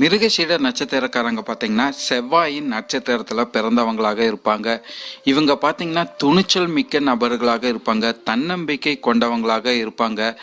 மிருகசீட நட்சத்திரக்காரங்க பார்த்தீங்கன்னா செவ்வாயின் நட்சத்திரத்தில் பிறந்தவங்களாக இருப்பாங்க. இவங்க பார்த்தீங்கன்னா துணிச்சல் மிக்க நபர்களாக இருப்பாங்க. தன்னம்பிக்கை கொண்டவங்களாக இருப்பாங்க.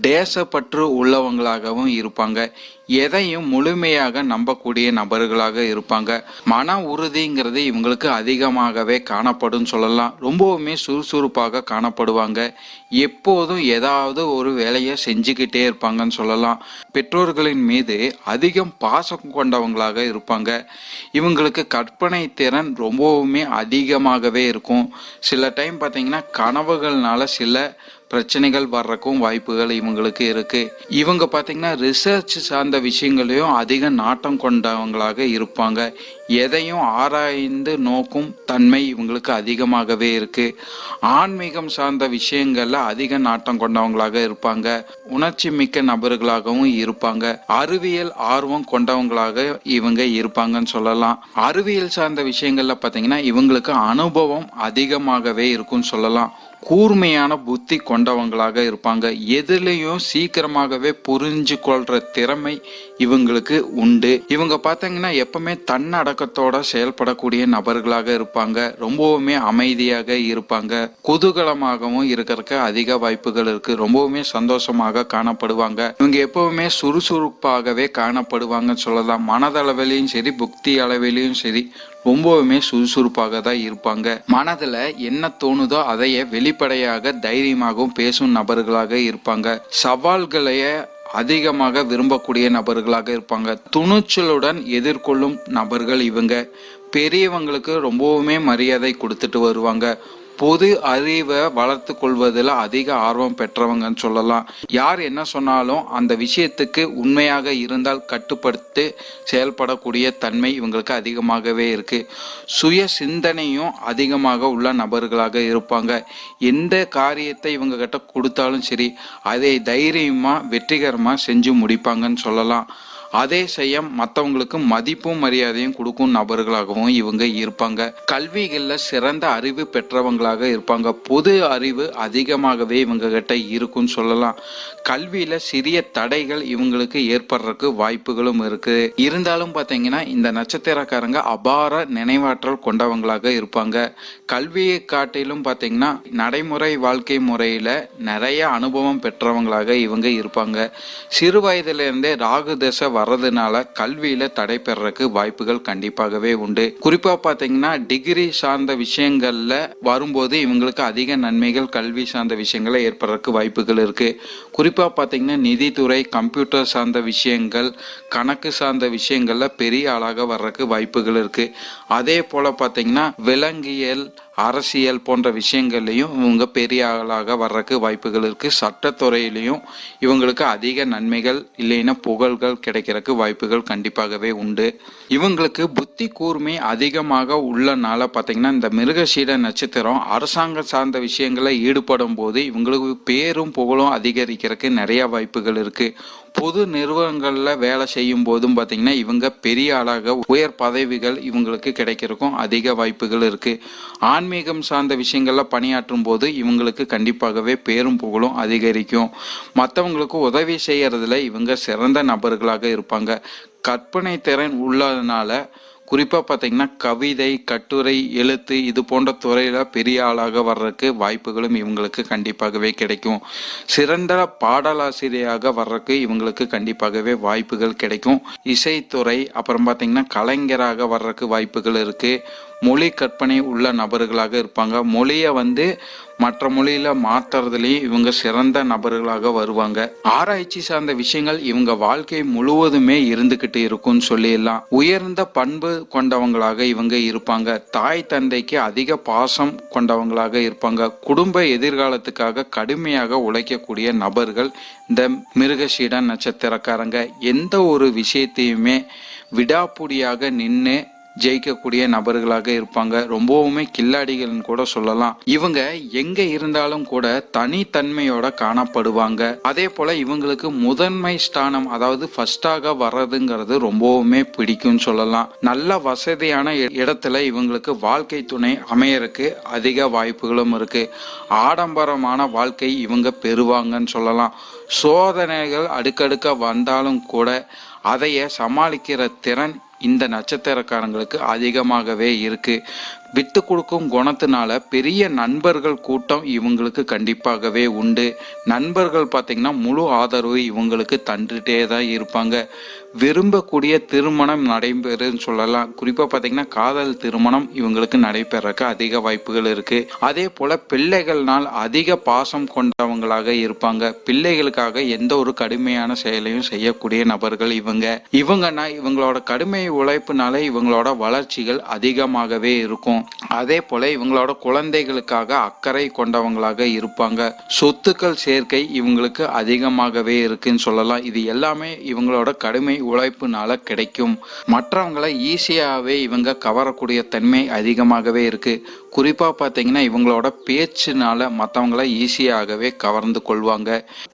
தேசப்பற்று உள்ளவங்களாகவும் இருப்பாங்க. எதையும் முழுமையாக நம்பக்கூடிய நபர்களாக இருப்பாங்க. மன உறுதிங்கிறது இவங்களுக்கு அதிகமாகவே காணப்படும் சொல்லலாம். ரொம்பவுமே சுறுசுறுப்பாக காணப்படுவாங்க. எப்போதும் ஏதாவது ஒரு வேலையை செஞ்சுக்கிட்டே இருப்பாங்கன்னு சொல்லலாம். பெற்றோர்களின் மீது அதிகம் பாசம் கொண்டவங்களாக இருப்பாங்க. இவங்களுக்கு கற்பனை திறன் ரொம்பவுமே அதிகமாகவே இருக்கும். சில டைம் பார்த்தீங்கன்னா கனவுகள்னால சில பிரச்சனைகள் வர்றக்கும் வாய்ப்புகள் இவங்களுக்கு இருக்கு. இவங்க பார்த்தீங்கன்னா ரிசர்ச் சார்ந்த விஷயங்களையும் அதிக நாட்டம் கொண்டவங்களாக இருப்பாங்க. எதையும் ஆராய்ந்து நோக்கும் தன்மை இவங்களுக்கு அதிகமாகவே இருக்கு. ஆன்மீகம் சார்ந்த விஷயங்கள்ல அதிக நாட்டம் கொண்டவங்களாக இருப்பாங்க. உணர்ச்சி மிக்க நபர்களாகவும் இருப்பாங்க. அறிவியல் ஆர்வம் கொண்டவங்களாக இவங்க இருப்பாங்கன்னு சொல்லலாம். அறிவியல் சார்ந்த விஷயங்கள்ல பாத்தீங்கன்னா இவங்களுக்கு அனுபவம் அதிகமாகவே இருக்கும்னு சொல்லலாம். கூர்மையான புத்தி கொண்டவங்களாக இருப்பாங்க. எதுலேயும் சீக்கிரமாகவே புரிஞ்சு கொள்ற திறமை இவங்களுக்கு உண்டு. இவங்க பார்த்தீங்கன்னா எப்பவுமே உள்ளடக்கத்தோட செயல்படக்கூடிய நபர்களாக இருப்பாங்க. ரொம்பவுமே அமைதியாக இருப்பாங்க. குதூகலமாகவும் இருக்கிறதுக்கு அதிக வாய்ப்புகள் இருக்கு. ரொம்பவுமே சந்தோஷமாக காணப்படுவாங்க. இவங்க எப்பவுமே சுறுசுறுப்பாகவே காணப்படுவாங்கன்னு சொல்லலாம். மனதளவிலையும் சரி புக்தி அளவிலையும் சரி ரொம்பவுமே சுறுசுறுப்பாக தான் இருப்பாங்க. மனதுல என்ன தோணுதோ அதையே வெளிப்படையாக தைரியமாகவும் பேசும் நபர்களாக இருப்பாங்க. சவால்களைய அதிகமாக விரும்பக்கூடிய நபர்களாக இருப்பாங்க. துணிச்சலுடன் எதிர்கொள்ளும் நபர்கள் இவங்க. பெரியவங்களுக்கு ரொம்பவுமே மரியாதை கொடுத்துட்டு வருவாங்க. பொது அறிவை வளர்த்து கொள்வதில் அதிக ஆர்வம் பெற்றவங்கன்னு சொல்லலாம். யார் என்ன சொன்னாலும் அந்த விஷயத்துக்கு உண்மையாக இருந்தால் கட்டுப்படுத்து செயல்படக்கூடிய தன்மை இவங்களுக்கு அதிகமாகவே இருக்கு. சுய சிந்தனையும் அதிகமாக உள்ள நபர்களாக இருப்பாங்க. எந்த காரியத்தை இவங்க கிட்ட கொடுத்தாலும் சரி அதை தைரியமாக வெற்றிகரமாக செஞ்சு முடிப்பாங்கன்னு சொல்லலாம். அதே செய்யம் மற்றவங்களுக்கு மதிப்பும் மரியாதையும் கொடுக்கும் நபர்களாகவும் இவங்க இருப்பாங்க. கல்விகளில் சிறந்த அறிவு பெற்றவங்களாக இருப்பாங்க. பொது அறிவு அதிகமாகவே இவங்க கிட்ட இருக்குன்னு சொல்லலாம். கல்வியில சிறிய தடைகள் இவங்களுக்கு ஏற்படுறதுக்கு வாய்ப்புகளும் இருக்கு. இருந்தாலும் பார்த்தீங்கன்னா இந்த நட்சத்திரக்காரங்க அபார நினைவாற்றல் கொண்டவங்களாக இருப்பாங்க. கல்வியை காட்டிலும் பார்த்தீங்கன்னா நடைமுறை வாழ்க்கை முறையில நிறைய அனுபவம் பெற்றவங்களாக இவங்க இருப்பாங்க. சிறு வயதிலிருந்தே ராகு தசை வர்றதுனால கல்வியில தடை வாய்ப்புகள் கண்டிப்பாகவே உண்டு. குறிப்பா பாத்தீங்கன்னா டிகிரி சார்ந்த விஷயங்கள்ல வரும்போது இவங்களுக்கு அதிக நன்மைகள் கல்வி சார்ந்த விஷயங்களை ஏற்படுறதுக்கு வாய்ப்புகள் இருக்கு. குறிப்பா பாத்தீங்கன்னா நிதித்துறை கம்ப்யூட்டர் சார்ந்த விஷயங்கள் கணக்கு சார்ந்த விஷயங்கள்ல பெரிய ஆளாக வர்றதுக்கு வாய்ப்புகள் இருக்கு. அதே போல பாத்தீங்கன்னா விலங்கியல் அரசியல் போன்ற விஷயங்கள்லையும் இவங்க பெரிய ஆளாக வர்றதுக்கு வாய்ப்புகள் இருக்கு. சட்டத்துறையிலையும் இவங்களுக்கு அதிக நன்மைகள் இல்லைன்னா புகழ்கள் கிடைக்கிறதுக்கு வாய்ப்புகள் கண்டிப்பாகவே உண்டு. இவங்களுக்கு புத்தி கூர்மை அதிகமாக உள்ளனால பார்த்தீங்கன்னா இந்த மிருகசீட நட்சத்திரம் அரசாங்க சார்ந்த விஷயங்களை ஈடுபடும் போது இவங்களுக்கு பேரும் புகழும் அதிகரிக்கிறதுக்கு நிறைய வாய்ப்புகள் இருக்கு. பொது நிறுவனங்களில் வேலை செய்யும் போதும் பார்த்தீங்கன்னா இவங்க பெரிய ஆளாக உயர் பதவிகள் இவங்களுக்கு கிடைக்கிறதுக்கும் அதிக வாய்ப்புகள் இருக்குது ஆன்மீகம் சார்ந்த விஷயங்களில் பணியாற்றும் போது இவங்களுக்கு கண்டிப்பாகவே பேரும் புகழும் அதிகரிக்கும். மற்றவங்களுக்கு உதவி செய்கிறதுல இவங்க சிறந்த நபர்களாக இருப்பாங்க. கற்பனை திறன் உள்ளதுனால குறிப்பாக பார்த்தீங்கன்னா கவிதை கட்டுரை எழுத்து இது போன்ற துறையில் பெரிய ஆளாக வர்றதுக்கு வாய்ப்புகளும் இவங்களுக்கு கண்டிப்பாகவே கிடைக்கும். சிறந்த பாடலாசிரியராக வர்றதுக்கு இவங்களுக்கு கண்டிப்பாகவே வாய்ப்புகள் கிடைக்கும். இசைத்துறை அப்புறம் பார்த்தீங்கன்னா கலைஞராக வர்றதுக்கு வாய்ப்புகள் இருக்குது மொழி கற்பனை உள்ள நபர்களாக இருப்பாங்க. மொழியை வந்து மற்ற மொழியில மாத்துறதுலயும் இவங்க சிறந்த நபர்களாக வருவாங்க. ஆராய்ச்சி சார்ந்த விஷயங்கள் இவங்க வாழ்க்கை முழுவதுமே இருந்துகிட்டு இருக்கும்னு சொல்லிடலாம். உயர்ந்த பண்பு கொண்டவங்களாக இவங்க இருப்பாங்க. தாய் தந்தைக்கு அதிக பாசம் கொண்டவங்களாக இருப்பாங்க. குடும்ப எதிர்காலத்துக்காக கடுமையாக உழைக்கக்கூடிய நபர்கள் இந்த மிருகசீட நட்சத்திரக்காரங்க. எந்த ஒரு விஷயத்தையுமே விடாப்புடியாக நின்று ஜெயிக்கக்கூடிய நபர்களாக இருப்பாங்க. ரொம்பவுமே கில்லாடிகள்னு கூட சொல்லலாம். இவங்க எங்க இருந்தாலும் கூட தனித்தன்மையோட காணப்படுவாங்க. அதே போல இவங்களுக்கு முதன்மை ஸ்தானம் அதாவது ஃபர்ஸ்டாக வர்றதுங்கிறது ரொம்பவுமே பிடிக்கும்னு சொல்லலாம். நல்ல வசதியான இ- இடத்துல இவங்களுக்கு வாழ்க்கை துணை அமையறக்கு அதிக வாய்ப்புகளும் இருக்கு. ஆடம்பரமான வாழ்க்கை இவங்க பெறுவாங்கன்னு சொல்லலாம். சோதனைகள் அடுக்கடுக்க வந்தாலும் கூட அதைய சமாளிக்கிற திறன் இந்த நட்சத்திரக்காரங்களுக்கு அதிகமாகவே இருக்குது விட்டு கொடுக்கும் குணத்தினால பெரிய நண்பர்கள் கூட்டம் இவங்களுக்கு கண்டிப்பாகவே உண்டு. நண்பர்கள் பார்த்தீங்கன்னா முழு ஆதரவு இவங்களுக்கு தந்துட்டே தான் இருப்பாங்க. விரும்பக்கூடிய திருமணம் நடைபெறுன்னு சொல்லலாம். குறிப்பாக பார்த்தீங்கன்னா காதல் திருமணம் இவங்களுக்கு நடைபெறக்கு அதிக வாய்ப்புகள் இருக்கு. அதே போல பிள்ளைகள்னால் அதிக பாசம் கொண்டவங்களாக இருப்பாங்க. பிள்ளைகளுக்காக எந்த ஒரு கடுமையான செயலையும் செய்யக்கூடிய நபர்கள் இவங்க. இவங்கன்னா இவங்களோட கடுமை உழைப்புனால இவங்களோட வளர்ச்சிகள் அதிகமாகவே இருக்கும். அதே போல இவங்களோட குழந்தைகளுக்காக அக்கறை கொண்டவங்களாக இருப்பாங்க. சொத்துக்கள் சேர்க்கை இவங்களுக்கு அதிகமாகவே இருக்குன்னு சொல்லலாம். இது எல்லாமே இவங்களோட கடுமை உழைப்புனால கிடைக்கும். மற்றவங்களை ஈஸியாகவே இவங்க கவரக்கூடிய தன்மை அதிகமாகவே இருக்கு. குறிப்பாக பார்த்தீங்கன்னா இவங்களோட பேச்சுனால மற்றவங்கள ஈஸியாகவே கவர்ந்து கொள்வாங்க.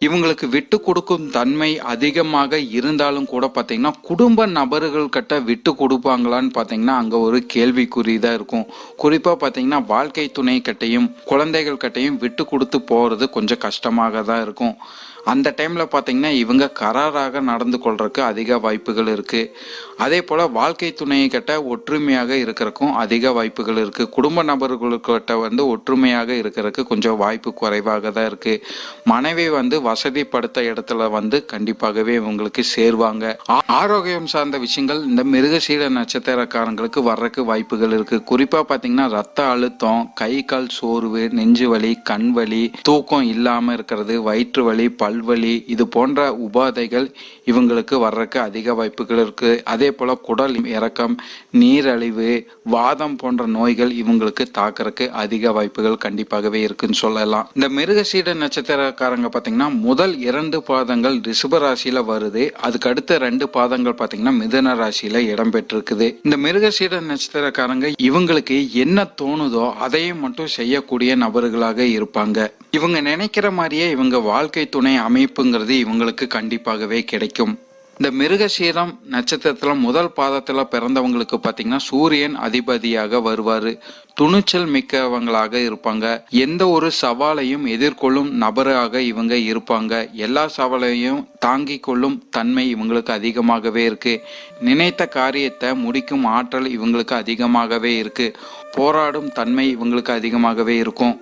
இவங்களுக்கு விட்டு கொடுக்கும் தன்மை அதிகமாக இருந்தாலும் கூட பார்த்தீங்கன்னா குடும்ப நபர்கள் கிட்ட விட்டு கொடுப்பாங்களான்னு பார்த்தீங்கன்னா அங்கே ஒரு கேள்விக்குறி தான் இருக்கும். குறிப்பாக பார்த்தீங்கன்னா வாழ்க்கை துணை கிட்டையும் குழந்தைகள் கிட்டையும் விட்டு கொடுத்து போகிறது கொஞ்சம் கஷ்டமாக தான் இருக்கும். அந்த டைமில் பார்த்தீங்கன்னா இவங்க கராராக நடந்து கொள்றதுக்கு அதிக வாய்ப்புகள் இருக்குது அதே போல் வாழ்க்கை துணையை கிட்ட ஒற்றுமையாக இருக்கிறக்கும் அதிக வாய்ப்புகள் இருக்குது குடும்ப நபர்களுக்கிட்ட வந்து ஒற்றுமையாக இருக்கிறதுக்கு கொஞ்சம் வாய்ப்பு குறைவாக தான் இருக்குது மனைவி வந்து வசதிப்படுத்த இடத்துல வந்து கண்டிப்பாகவே இவங்களுக்கு சேருவாங்க. ஆ- ஆரோக்கியம் சார்ந்த விஷயங்கள் இந்த மிருகசீட நட்சத்திரக்காரங்களுக்கு வர்றதுக்கு வாய்ப்புகள் இருக்குது குறிப்பாக பார்த்தீங்கன்னா ரத்த அழுத்தம் கை கால் சோர்வு நெஞ்சு வலி கண் வலி தூக்கம் இல்லாமல் இருக்கிறது வயிற்று வலி பல்வலி இது போன்ற உபாதைகள் இவங்களுக்கு வர்றதுக்கு அதிக வாய்ப்புகள் இருக்கு. அதே போல குடல் இறக்கம் நீரழிவு வாதம் போன்ற நோய்கள் இவங்களுக்கு தாக்குறதுக்கு அதிக வாய்ப்புகள் கண்டிப்பாகவே இருக்குன்னு சொல்லலாம். இந்த மிருகசீட நட்சத்திரக்காரங்க பாத்தீங்கன்னா முதல் இரண்டு பாதங்கள் ரிஷப ராசியில வருது. அதுக்கு அடுத்த ரெண்டு பாதங்கள் பாத்தீங்கன்னா மிதன ராசியில இடம்பெற்றிருக்குது. இந்த மிருகசீட நட்சத்திரக்காரங்க இவங்களுக்கு என்ன தோணுதோ அதையும் மட்டும் செய்யக்கூடிய நபர்களாக இருப்பாங்க. இவங்க நினைக்கிற மாதிரியே இவங்க வாழ்க்கை துணை அமைப்புங்கிறது இவங்களுக்கு கண்டிப்பாகவே கிடைக்கும். இந்த மிருகசீரம் நட்சத்திரத்துல முதல் பாதத்துல பிறந்தவங்களுக்கு பாத்தீங்கன்னா சூரியன் அதிபதியாக வருவாரு. துணிச்சல் மிக்கவங்களாக இருப்பாங்க. எந்த ஒரு சவாலையும் எதிர்கொள்ளும் நபராக இவங்க இருப்பாங்க. எல்லா சவாலையும் தாங்கி கொள்ளும் தன்மை இவங்களுக்கு அதிகமாகவே இருக்கு. நினைத்த காரியத்தை முடிக்கும் ஆற்றல் இவங்களுக்கு அதிகமாகவே இருக்கு. போராடும் தன்மை இவங்களுக்கு அதிகமாகவே இருக்கும்.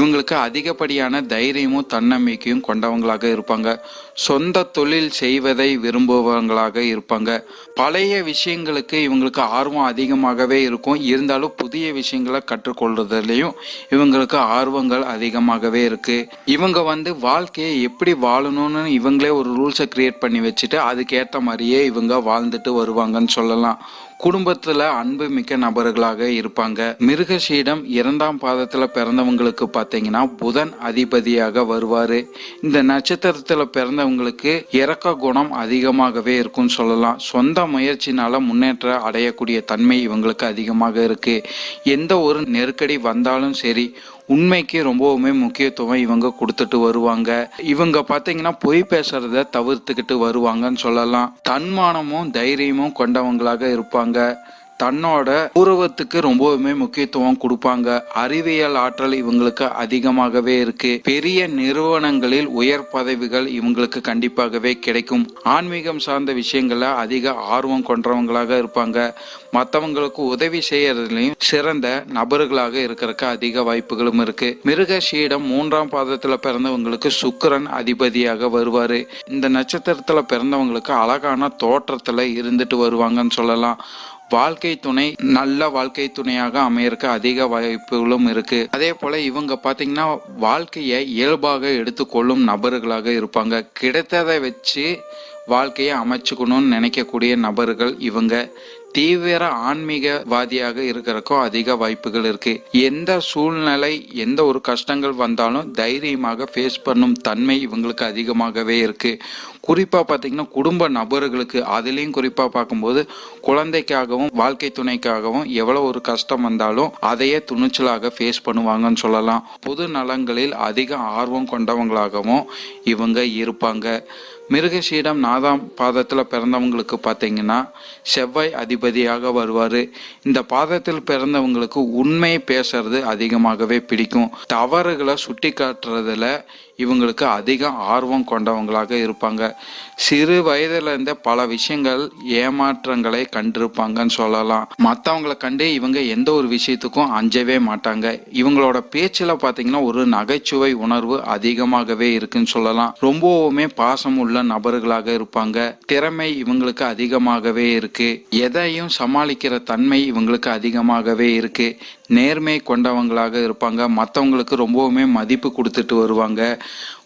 இவங்களுக்கு அதிகப்படியான தைரியமும் தன்னம்பிக்கையும் கொண்டவங்களாக இருப்பாங்க. சொந்த தொழில் செய்வதை விரும்புபவங்களாக இருப்பாங்க. பழைய விஷயங்களுக்கு இவங்களுக்கு ஆர்வம் அதிகமாகவே இருக்கும். இருந்தாலும் புதிய விஷயங்களை கற்றுக்கொள்றதுலையும் இவங்களுக்கு ஆர்வங்கள் அதிகமாகவே இருக்கு. இவங்க வந்து வாழ்க்கையை எப்படி வாழணும்னு இவங்களே ஒரு ரூல்ஸை கிரியேட் பண்ணி வச்சுட்டு அதுக்கேற்ற மாதிரியே இவங்க வாழ்ந்துட்டு வருவாங்கன்னு சொல்லலாம். குடும்பத்துல அன்பு மிக்க நபர்களாக இருப்பாங்க. மிருகசீடம் இரண்டாம் பாதத்துல பிறந்தவங்களுக்கு பாத்தீங்கன்னா புதன் அதிபதியாக வருவாரு. இந்த நட்சத்திரத்துல பிறந்தவங்களுக்கு இறக்க குணம் அதிகமாகவே இருக்கும்னு சொல்லலாம். சொந்த முயற்சினால முன்னேற்ற அடையக்கூடிய தன்மை இவங்களுக்கு அதிகமாக இருக்கு. எந்த ஒரு நெருக்கடி வந்தாலும் சரி உண்மைக்கு ரொம்பவுமே முக்கியத்துவம் இவங்க கொடுத்துட்டு வருவாங்க. இவங்க பார்த்தீங்கன்னா பொய் பேசுறத தவிர்த்துக்கிட்டு வருவாங்கன்னு சொல்லலாம். தன்மானமும் தைரியமும் கொண்டவங்களாக இருப்பாங்க. தன்னோட பூர்வத்துக்கு ரொம்பவுமே முக்கியத்துவம் கொடுப்பாங்க. அறிவியல் ஆற்றல் இவங்களுக்கு அதிகமாகவே இருக்கு. பெரிய நிறுவனங்களில் உயர் பதவிகள் இவங்களுக்கு கண்டிப்பாகவே கிடைக்கும். ஆன்மீகம் சார்ந்த விஷயங்கள்ல அதிக ஆர்வம் கொண்டவங்களாக இருப்பாங்க. மற்றவங்களுக்கு உதவி செய்யறதுலையும் சிறந்த நபர்களாக இருக்கிறதுக்கு அதிக வாய்ப்புகளும் இருக்கு. மிருகஷீடம் மூன்றாம் பாதத்துல பிறந்தவங்களுக்கு சுக்கரன் அதிபதியாக வருவாரு. இந்த நட்சத்திரத்துல பிறந்தவங்களுக்கு அழகான தோற்றத்துல இருந்துட்டு வருவாங்கன்னு சொல்லலாம். வாழ்க்கை துணை நல்ல வாழ்க்கை துணையாக அமையறக்கு அதிக வாய்ப்புகளும் இருக்கு. அதே போல இவங்க பாத்தீங்கன்னா வாழ்க்கையை இயல்பாக எடுத்துக்கொள்ளும் நபர்களாக இருப்பாங்க. கிடைத்ததை வச்சு வாழ்க்கையை அமைச்சுக்கணும்னு நினைக்கக்கூடிய நபர்கள் இவங்க. தீவிர ஆன்மீகவாதியாக இருக்கிறக்கும் அதிக வாய்ப்புகள் இருக்கு. எந்த சூழ்நிலை எந்த ஒரு கஷ்டங்கள் வந்தாலும் தைரியமாக ஃபேஸ் பண்ணும் தன்மை இவங்களுக்கு அதிகமாகவே இருக்கு. குறிப்பாக பார்த்தீங்கன்னா குடும்ப நபர்களுக்கு அதுலேயும் குறிப்பாக பார்க்கும்போது குழந்தைக்காகவும் வாழ்க்கை துணைக்காகவும் எவ்வளோ ஒரு கஷ்டம் வந்தாலும் அதையே துணிச்சலாக ஃபேஸ் பண்ணுவாங்கன்னு சொல்லலாம். பொது நலங்களில் அதிக ஆர்வம் கொண்டவங்களாகவும் இவங்க இருப்பாங்க. மிருகசீடம் நாதாம் பாதத்தில் பிறந்தவங்களுக்கு பார்த்தீங்கன்னா செவ்வாய் அதிபதியாக வருவார். இந்த பாதத்தில் பிறந்தவங்களுக்கு உண்மை பேசுறது அதிகமாகவே பிடிக்கும். தவறுகளை சுட்டி காட்டுறதுல இவங்களுக்கு அதிக ஆர்வம் கொண்டவங்களாக இருப்பாங்க. சிறு வயதுல இருந்த பல விஷயங்கள் ஏமாற்றங்களை கண்டிருப்பாங்கன்னு சொல்லலாம். மற்றவங்களை கண்டு இவங்க எந்த ஒரு விஷயத்துக்கும் அஞ்சவே மாட்டாங்க. இவங்களோட பேச்சில் பார்த்தீங்கன்னா ஒரு நகைச்சுவை உணர்வு அதிகமாகவே இருக்குன்னு சொல்லலாம். ரொம்பவுமே பாசம் உள்ள நபர்களாக இருப்பாங்க. திறமை இவங்களுக்கு அதிகமாகவே இருக்கு. எதையும் சமாளிக்கிற தன்மை இவங்களுக்கு அதிகமாகவே இருக்கு. நேர்மை கொண்டவங்களாக இருப்பாங்க. மற்றவங்களுக்கு ரொம்பவுமே மதிப்பு கொடுத்துட்டு வருவாங்க.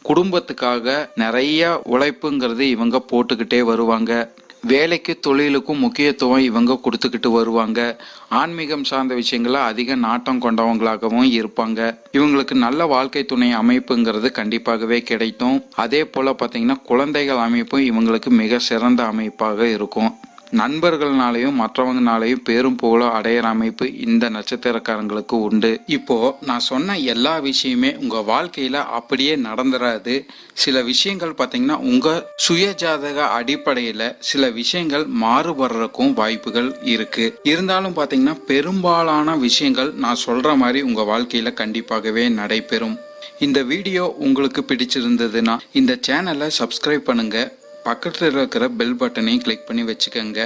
குடும்பத்துக்காக நிறைய உழைப்புங்கிறது இவங்க போட்டுக்கிட்டே வருவாங்க. வேலைக்கு தொழிலுக்கும் முக்கியத்துவம் இவங்க கொடுத்துக்கிட்டு வருவாங்க. ஆன்மீகம் சார்ந்த விஷயங்கள அதிக நாட்டம் கொண்டவங்களாகவும் இருப்பாங்க. இவங்களுக்கு நல்ல வாழ்க்கை துணை அமைப்புங்கிறது கண்டிப்பாகவே கிடைக்கும். அதே போல் பார்த்தீங்கன்னா குழந்தைகள் அமைப்பும் இவங்களுக்கு மிக சிறந்த அமைப்பாக இருக்கும். நண்பர்கள்னாலையும் மற்றவங்கனாலையும் பேரும் புகழும் அடையிற அமைப்பு இந்த நட்சத்திரக்காரங்களுக்கு உண்டு. இப்போ நான் சொன்ன எல்லா விஷயமே உங்க வாழ்க்கையில அப்படியே நடந்துடாது சில விஷயங்கள் பார்த்தீங்கன்னா உங்க சுயஜாதக அடிப்படையில சில விஷயங்கள் மாறுபடுறதுக்கும் வாய்ப்புகள் இருக்கு. இருந்தாலும் பார்த்தீங்கன்னா பெரும்பாலான விஷயங்கள் நான் சொல்ற மாதிரி உங்க வாழ்க்கையில கண்டிப்பாகவே நடைபெறும். இந்த வீடியோ உங்களுக்கு பிடிச்சிருந்ததுன்னா இந்த சேனலை சப்ஸ்கிரைப் பண்ணுங்க. பக்கத்தில் இருக்கிற பெல் பட்டனையும் கிளிக் பண்ணி வச்சுக்கோங்க.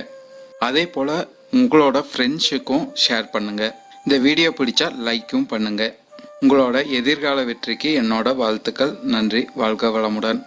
அதே போல் உங்களோட ஃப்ரெண்ட்ஸுக்கும் ஷேர் பண்ணுங்க. இந்த வீடியோ பிடிச்சா லைக்கும் பண்ணுங்க. உங்களோட எதிர்கால வெற்றிக்கு என்னோட வாழ்த்துக்கள். நன்றி. வாழ்க வளமுடன்.